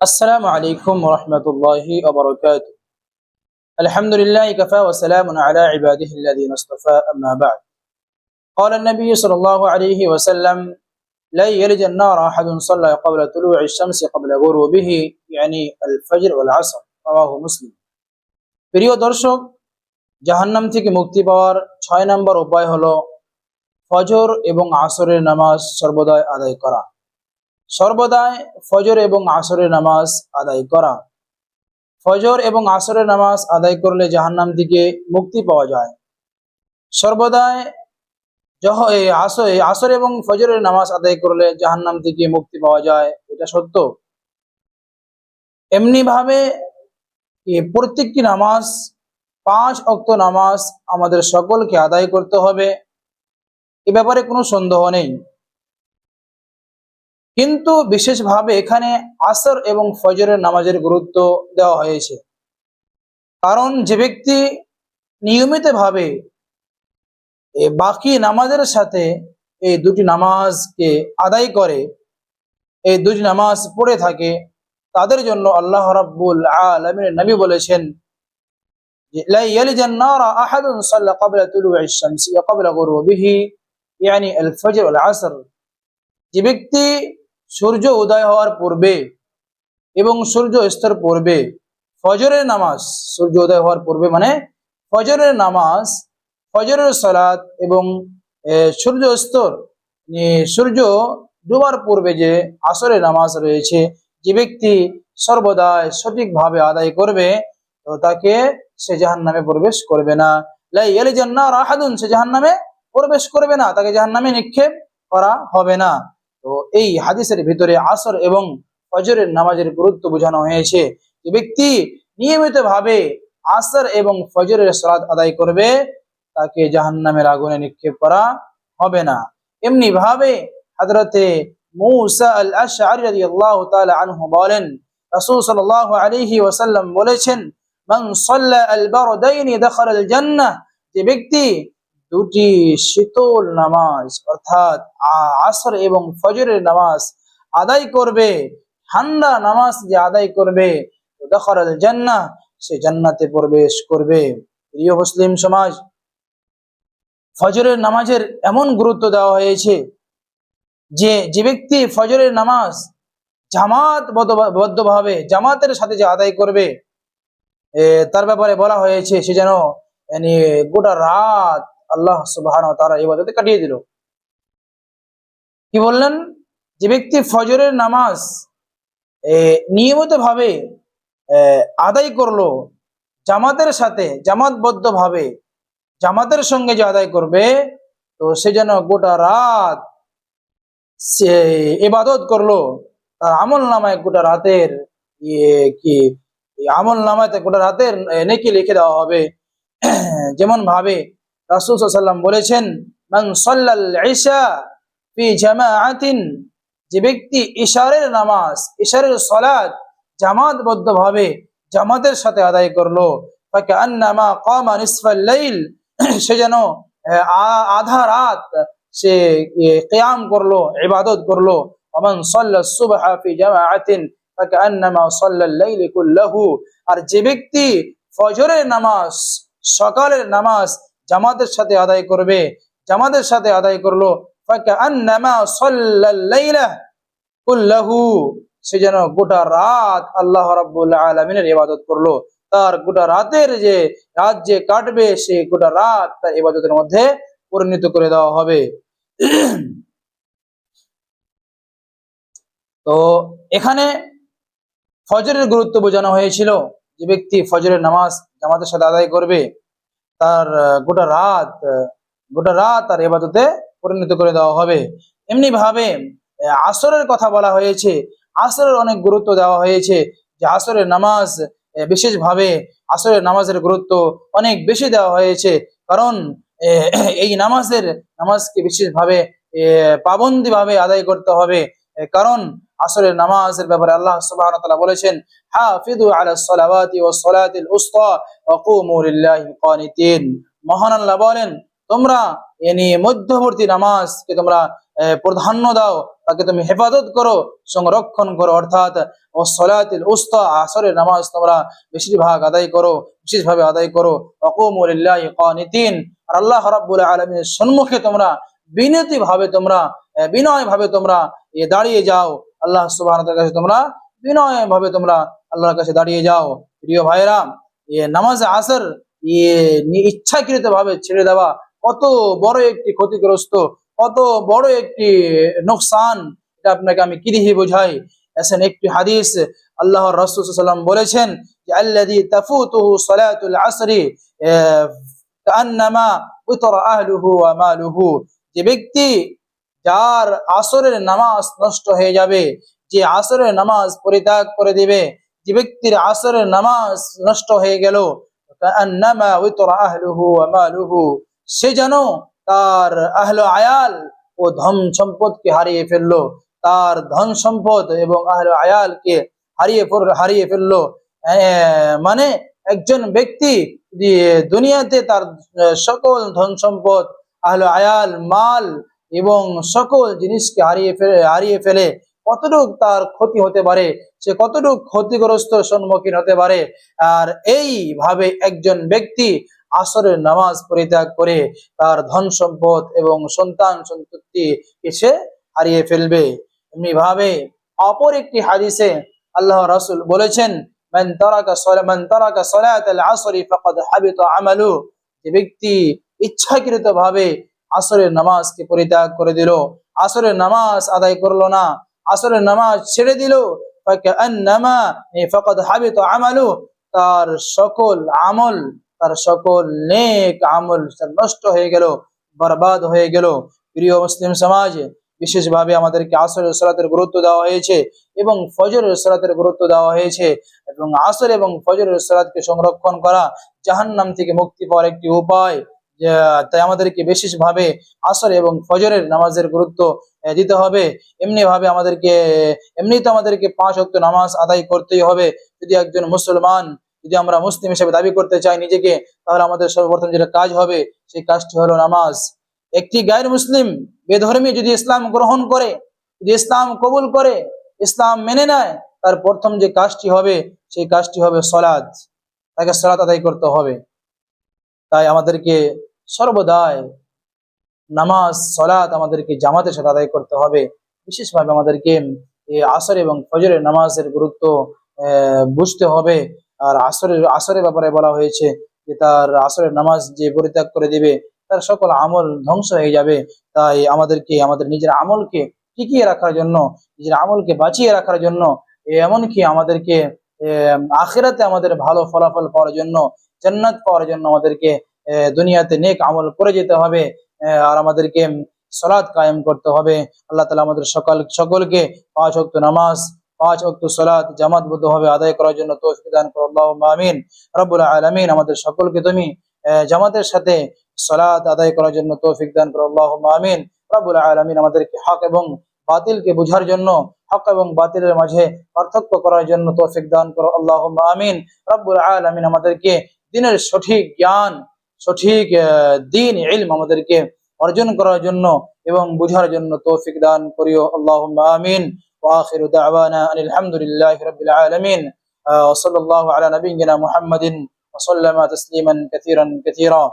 السلام عليكم ورحمة الله وبركاته الحمد لله كفى وسلام على عباده الذين اصطفى أما بعد قال النبي صلى الله عليه وسلم لا يلج النار أحد صلى قبل طلوع الشمس قبل غروبه يعني الفجر والعصر رواه مسلم প্রিয় দর্শক জাহান্নাম থেকে মুক্তি পাওয়ার ছয় নম্বর উপায় হলো ফজর এবং আসরের নামাজ সর্বদাই আদায় করা সর্বদাই ফজর এবং আসরের নামাজ আদায় করা। ফজর এবং আসরের নামাজ আদায় করলে জাহান্নাম থেকে মুক্তি পাওয়া যায়। সর্বদাই আসর এবং ফজরের নামাজ আদায় করলে জাহান্নাম থেকে মুক্তি পাওয়া যায়, এটা সত্য। এমনি ভাবে প্রত্যেকটি নামাজ, পাঁচ অক্ত নামাজ আমাদের সকলকে আদায় করতে হবে। এ ব্যাপারে কোনো সন্দেহ নেই। কিন্তু বিশেষভাবে এখানে আসর এবং ফজরের নামাজের গুরুত্ব দেওয়া হয়েছে। কারণ যে ব্যক্তি নিয়মিতভাবে বাকি নামাজের সাথে এই দুটি নামাজকে আদায় করে, এই দুটি নামাজ পড়ে থাকে, তাদের জন্য আল্লাহ রাব্বুল আলামিন নবী বলেছেন যে ব্যক্তি সূর্য উদয় হওয়ার পূর্বে এবং সূর্য স্তর পূর্বে। ফজরের নামাজ, সূর্য উদয় হওয়ার পূর্বে মানে ফজরের নামাজ, ফজরের সালাত এবং সূর্য স্তর সূর্য ডুবার পূর্বে যে আসরের নামাজ রয়েছে, যে ব্যক্তি সর্বদাই সঠিকভাবে আদায় করবে, তো তাকে সে জাহান নামে প্রবেশ করবে না। লাই ইয়ালিজান্নার আহাদুন, সে জাহান নামে প্রবেশ করবে না, তাকে জাহান নামে নিক্ষেপ করা হবে না। তো এই হাদিসের ভিতরে আসর এবং ফজরের নামাজের গুরুত্ব বোঝানো হয়েছে যে ব্যক্তি নিয়মিত ভাবে আসর এবং ফজরের সালাত আদায় করবে, তাকে জাহান্নামের আগুনে নিক্ষেপ করা হবে না। এমনি ভাবে হযরতে মূসা আল আশআরী রাদিয়াল্লাহু তাআলা আনহু বলেন, রাসূল সাল্লাল্লাহু আলাইহি ওয়াসাল্লাম বলেছেন, মান সাল্লা আল বারদাইন দাখালা জান্নাহ যে ব্যক্তি দুটি শীতল নামাজ, অর্থাৎ আসর এবং ফজরের নামাজ আদায় করবে। ঠান্ডা নামাজ যে আদায় করবে জান্নাহ, সে জান্নাতে প্রবেশ করবে। প্রিয় মুসলিম সমাজ, ফজরের নামাজের এমন গুরুত্ব দেওয়া হয়েছে যে যে ব্যক্তি ফজরের নামাজ জামাত বদ্ধভাবে জামাতের সাথে যে আদায় করবে তার ব্যাপারে বলা হয়েছে, সে যেন গোটা রাত আল্লাহ সুবহান তারা ইবাদতে কাটিয়ে দিল। কি বললেন? যে ব্যক্তি ফজরের নামাজ নিয়মিত ভাবে আদায় করল, জামাতের সাথে জামাতবদ্ধ ভাবে জামাতের সঙ্গে যে আদায় করবে, তো সে যেন গোটা রাত সে, ইবাদত করল, তার আমল নামায় গোটা রাতের ইয়ে কি, আমল নামাতে গোটা রাতের নেকি লিখে দেওয়া হবে। যেমন ভাবে রাসূল সাল্লাম বলেছেন, মান সাল্লাল ইশা ফি জামাআতিন যে ব্যক্তি ইশারের নামাজ ইশারের সালাত জামাতবদ্ধ ভাবে জামাতের সাথে আদায় করল সে যেন আধা রাত সে কিয়াম করল, ইবাদত করল আর যে ব্যক্তি ফজরের নামাজ, সকালের নামাজ জামাতের সাথে আদায় করবে। জামাতের সাথে আদায় করল। সে যেন গোটা রাত আল্লাহ রাব্বুল আলামিনের ইবাদত করল। তার গোটা রাতের যে রাত যে কাটবে, সে গোটা রাত তার ইবাদতের মধ্যে পরিণত করে দেওয়া হবে। তো এখানে ফজরের গুরুত্ব বোঝানো হয়েছিল যে ব্যক্তি ফজরের নামাজ জামাতের সাথে আদায় করবে। তার গোটা রাত গোটা রাত তার এবাদতে পরিণত করে দেওয়া হবে। এমনি ভাবে আসরের কথা বলা হয়েছে। আসরের অনেক গুরুত্ব দেওয়া হয়েছে যে আসরের নামাজ বিশেষভাবে আসরের নামাজের গুরুত্ব অনেক বেশি দেওয়া হয়েছে। কারণ এই নামাজের, নামাজকে বিশেষভাবে পাবন্দি ভাবে আদায় করতে হবে। কারণ আসরের নামাজের ব্যাপারে আল্লাহ তাআলা বলেছেন, হাফিযু আলাস সালাওয়াতি সালাতিল ওয়া কানিতিন মহান আল্লাহ বলেন, তোমরা yani মধ্যবর্তী নামাজকে তোমরা প্রাধান্য দাও, তাকে তুমি হেফাজত করো, সংরক্ষণ করো, অর্থাৎ ও সলাতিল উস্তা, আসরের নামাজ তোমরা বেশিরভাগ আদায় করো, বিশেষভাবে আদায় করো অকুমুলিল্লাহি কানিতিন আর আল্লাহ রাব্বুল আলামিনের সম্মুখে তোমরা বিনতি ভাবে তোমরা বিনয় ভাবে তোমরা দাঁড়িয়ে যাও আল্লাহ তাআলার কাছে তোমরা বিনয় ভাবে তোমরা আল্লাহর কাছে দাঁড়িয়ে যাও। প্রিয় ভাইরা এ নামাজ আসর ইচ্ছাকৃত ভাবে ছেড়ে দেওয়া কত বড় একটি ক্ষতিগ্রস্ত, কত বড় একটি নোকসান, এটা আপনাকে আমি কি দিয়ে বোঝাই? এসেন একটি হাদিস, আল্লাহ রসুল সাল্লাম বলেছেন যে ওয়া যে ব্যক্তি যার আসরের নামাজ নষ্ট হয়ে যাবে, যে আসরের নামাজ পরিত্যাগ করে দিবে, যে ব্যক্তির আসরের নামাজ নষ্ট হয়ে গেল সে যেন তার আহল আয়াল ও ধন সম্পদকে হারিয়ে ফেলল, তার ধন সম্পদ এবং আহল আয়ালকে হারিয়ে হারিয়ে ফেলল। মানে একজন ব্যক্তি দুনিয়াতে তার সকল ধন সম্পদ, আহল আয়াল, মাল এবং সকল জিনিসকে হারিয়ে ফেলে হারিয়ে ফেলে কতটুক তার ক্ষতি হতে পারে, সে কতটুক ক্ষতিগ্রস্ত সম্মুখীন হতে পারে, আর এইভাবে একজন ব্যক্তি আসরের নামাজ পরিত্যাগ করে তার ধন সম্পদ এবং সন্তান সন্ততি সে হারিয়ে ফেলবে। এমনি ভাবে অপর একটি হাদিসে আল্লাহ রাসূল বলেছেন যে ব্যক্তি ইচ্ছাকৃত ভাবে আসরের নামাজকে পরিত্যাগ করে দিল। আসরের নামাজ আদায় করল না। আসরের নামাজ ছেড়ে দিল। আমালু। তার সকল আমল, তার সকল নেক আমল নষ্ট হয়ে গেল, বরবাদ হয়ে গেল। প্রিয় মুসলিম সমাজ, বিশেষভাবে আমাদেরকে আসরের সালাতের গুরুত্ব দেওয়া হয়েছে এবং ফজরের সালাতের গুরুত্ব দেওয়া হয়েছে এবং আসর এবং ফজরের সালাতকে সংরক্ষণ করা জাহান্নাম থেকে মুক্তি পাওয়ার একটি উপায়। তাই আমাদেরকে বিশেষভাবে আসর এবং ফজরের নামাজের গুরুত্ব দিতে হবে। এমনি ভাবে আমাদেরকে এমনি তো আমাদেরকে পাঁচ অক্ট নামাজ আদায় করতেই হবে। যদি একজন মুসলমান, যদি আমরা মুসলিম হিসেবে দাবি করতে চাই নিজেকে, তাহলে আমাদের সর্বপ্রথম যেটা কাজ হবে, সেই কাজটি হলো নামাজ। একটি গায়ের মুসলিম বেধর্মী যদি ইসলাম গ্রহণ করে, যদি ইসলাম কবুল করে, ইসলাম মেনে নেয়, তার প্রথম যে কাজটি হবে, সেই কাজটি হবে সলাদ তাকে সলাদ আদায় করতে হবে। তাই আমাদেরকে সর্বদাই নামাজ সলাত আমাদেরকে জামাতের সাথে আদায় করতে হবে। বিশেষভাবে আমাদেরকে আসর এবং ফজরের নামাজের গুরুত্ব বুঝতে হবে। আর আসরের আসরের ব্যাপারে বলা হয়েছে যে তার আসরের নামাজ যে পরিত্যাগ করে দিবে, তার সকল আমল ধ্বংস হয়ে যাবে। তাই আমাদেরকে, আমাদের নিজের আমলকে টিকিয়ে রাখার জন্য, নিজের আমলকে বাঁচিয়ে রাখার জন্য, এমনকি আমাদেরকে আখিরাতে আমাদের ভালো ফলাফল পাওয়ার জন্য, জান্নাত পাওয়ার জন্য আমাদেরকে দুনিয়াতে নেক আমল করে যেতে হবে আর আমাদেরকে সলাদ কায়েম করতে হবে। আল্লাহ তালা আমাদের সকাল, সকলকে পাঁচ অক্ত নামাজ, পাঁচ অক্ত সলাদ জামাতবদ্ধ ভাবে আদায় করার জন্য তৌফিক করো রব্বুল আলমিন, আমাদের সকলকে তুমি জামাতের সাথে সলাদ আদায় করার জন্য তৌফিক দান করো আল্লাহ আমিন। রব্বুল আলমিন আমাদেরকে হক এবং বাতিলকে বোঝার জন্য, হক এবং বাতিলের মাঝে পার্থক্য করার জন্য তৌফিক দান করো আল্লাহ আমিন। রব্বুল আলমিন আমাদেরকে দিনের সঠিক জ্ঞান সঠিক আহ, দিন ইলম আমাদেরকে অর্জন করার জন্য এবং বুঝার জন্য তৌফিক দান করিও আল্লাহ আমিন واخر دعوانا ان الحمد لله رب العالمين آه، وصلى الله على نبينا محمد وسلم تسليما كثيرا كثيرا